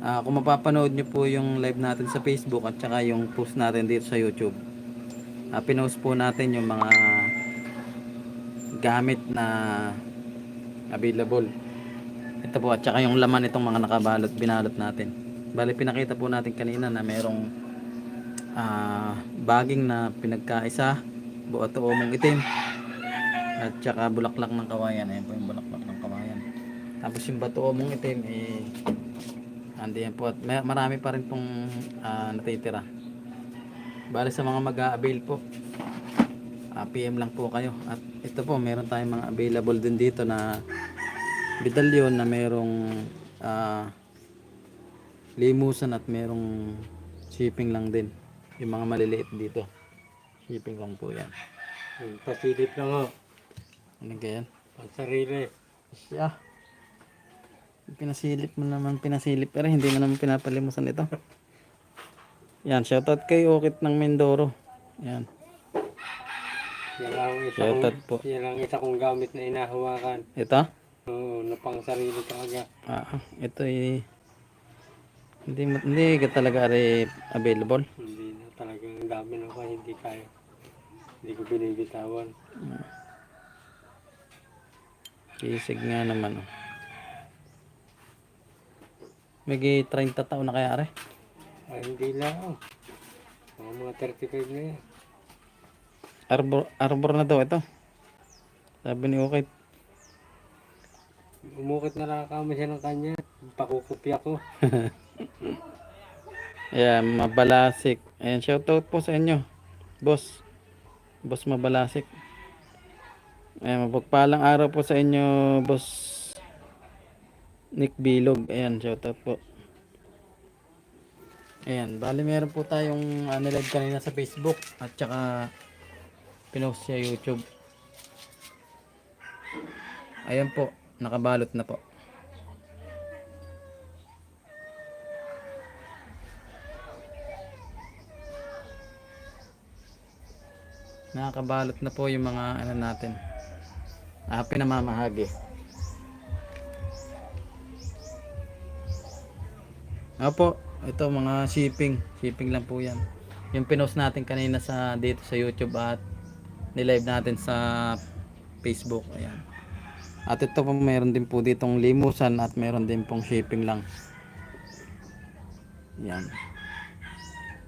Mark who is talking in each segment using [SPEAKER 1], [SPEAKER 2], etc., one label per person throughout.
[SPEAKER 1] Ah, kung mapapanood nyo po yung live natin sa Facebook at saka yung post natin dito sa YouTube. Ah, pinost po natin yung mga gamit na available. Ito po at saka yung laman itong mga nakabalot, binalot natin. Bali pinakita po natin kanina na merong ah, baging na pinagkaisa, buot o umong itim. At saka bulaklak ng kawayan. Ayan po yung bulaklak ng kawayan. Tapos yung bato mong itim eh andi yan po at may, marami pa rin pong ah, natitira. Bali sa mga mag-a-avail po. ah, PM lang po kayo. At ito po meron tayong mga available din dito na medalyon na merong ah, limusan at merong shipping lang din. Yung mga maliliit dito. Shipping lang po yan.
[SPEAKER 2] Pasilip lang ho.
[SPEAKER 1] Ano kaya yan?
[SPEAKER 2] Pang sarili.
[SPEAKER 1] Siya. Pinasilip mo naman, pinasilip pero hindi mo naman pinapalimusan ito. Yan, shoutout kay Okit ng Mindoro. Yan.
[SPEAKER 2] Yan lang ang isa
[SPEAKER 1] Shoutout
[SPEAKER 2] kong,
[SPEAKER 1] po.
[SPEAKER 2] yan lang ang isa kong gamit na inahawakan.
[SPEAKER 1] Ito?
[SPEAKER 2] Oo, na pang sarili talaga.
[SPEAKER 1] Ah, ito ay hindi mo- hindi ka talaga ari available.
[SPEAKER 2] Hindi na talagang ang dami na ko hindi kaya. Hindi ko binibitawan.
[SPEAKER 1] Kisig nga naman. Oh. May 30 taon na kaya ari.
[SPEAKER 2] Ay, hindi lang. Mga mga 35 na yan.
[SPEAKER 1] Arbor, arbor na daw ito. Sabi ni Okit.
[SPEAKER 2] Umukit na lang kami siya ng kanya. Pakukupya ko.
[SPEAKER 1] Ayan, mabalasik. Ayan, shoutout po sa inyo. Boss. Boss mabalasik. Ayan, mapagpalang araw po sa inyo, boss Nick Bilog. Ayan, shoutout po. Ayan, bali meron po tayong uh, kanina sa Facebook at saka pinost sa YouTube. Ayan po, nakabalot na po. Nakakabalot na po yung mga ano natin. Ah, pinamamahagi. Opo, ito mga shipping. Shipping lang po yan. Yung pinost natin kanina sa dito sa YouTube at nilive natin sa Facebook. Ayan. At ito po meron din po ditong limusan at meron din pong shipping lang. Yan.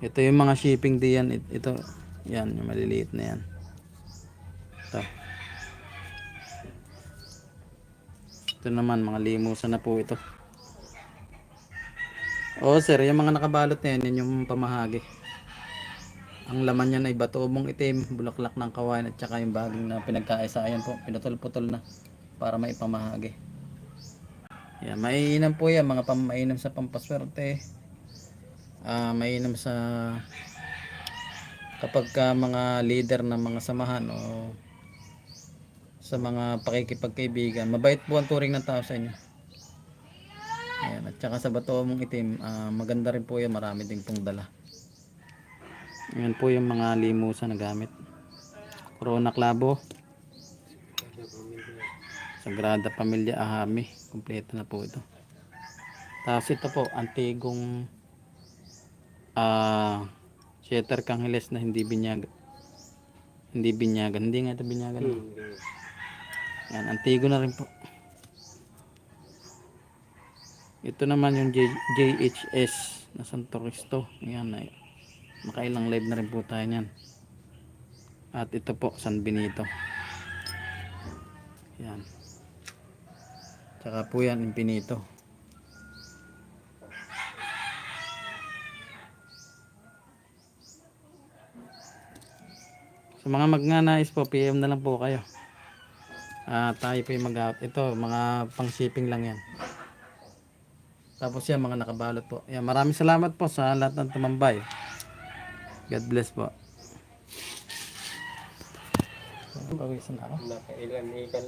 [SPEAKER 1] Ito yung mga shipping diyan. It- Ito, yan, yung maliliit na yan. Ito. Ito naman, mga limusan na po ito. Oo sir, yung mga nakabalot na yan, yan yung pamahagi. Ang laman niyan ay bato mong itim, bulaklak ng kawain at saka yung baging na pinagkaisa. Ayan po, pinutol-putol na para maipamahagi. Yan, maiinom po yan, mga pamainom sa pampaswerte. Ah, mainam sa kapag ka mga leader ng mga samahan o sa mga pakikipagkaibigan, mabait po ang turing ng tao sa inyo. Ayan, at saka sa bato mong itim, ah, maganda rin po yan, marami din pong dala. Ayan po yung mga limusan na gamit. Corona Clavo, Sagrada Pamilya Ahami, kompleto na po ito. Tapos ito po, antigong ah Sheter Kangeles na hindi binyag hindi binyagan hindi nga ito binyagan
[SPEAKER 2] Hmm.
[SPEAKER 1] yan antigo na rin po ito naman yung J- JHS na Santo Cristo. Yan ay makailang live na rin po tayo yan at ito po San Benito. Yan tsaka po yan Infinito. Sa mga magnanais po, PM na lang po kayo. Ah, tayo po yung mag Ito, mga pang shipping lang yan. Tapos yan, mga nakabalot po. Yan, maraming salamat po sa lahat ng tumambay. God bless po. Pawisan ako.
[SPEAKER 2] Nakailan ikan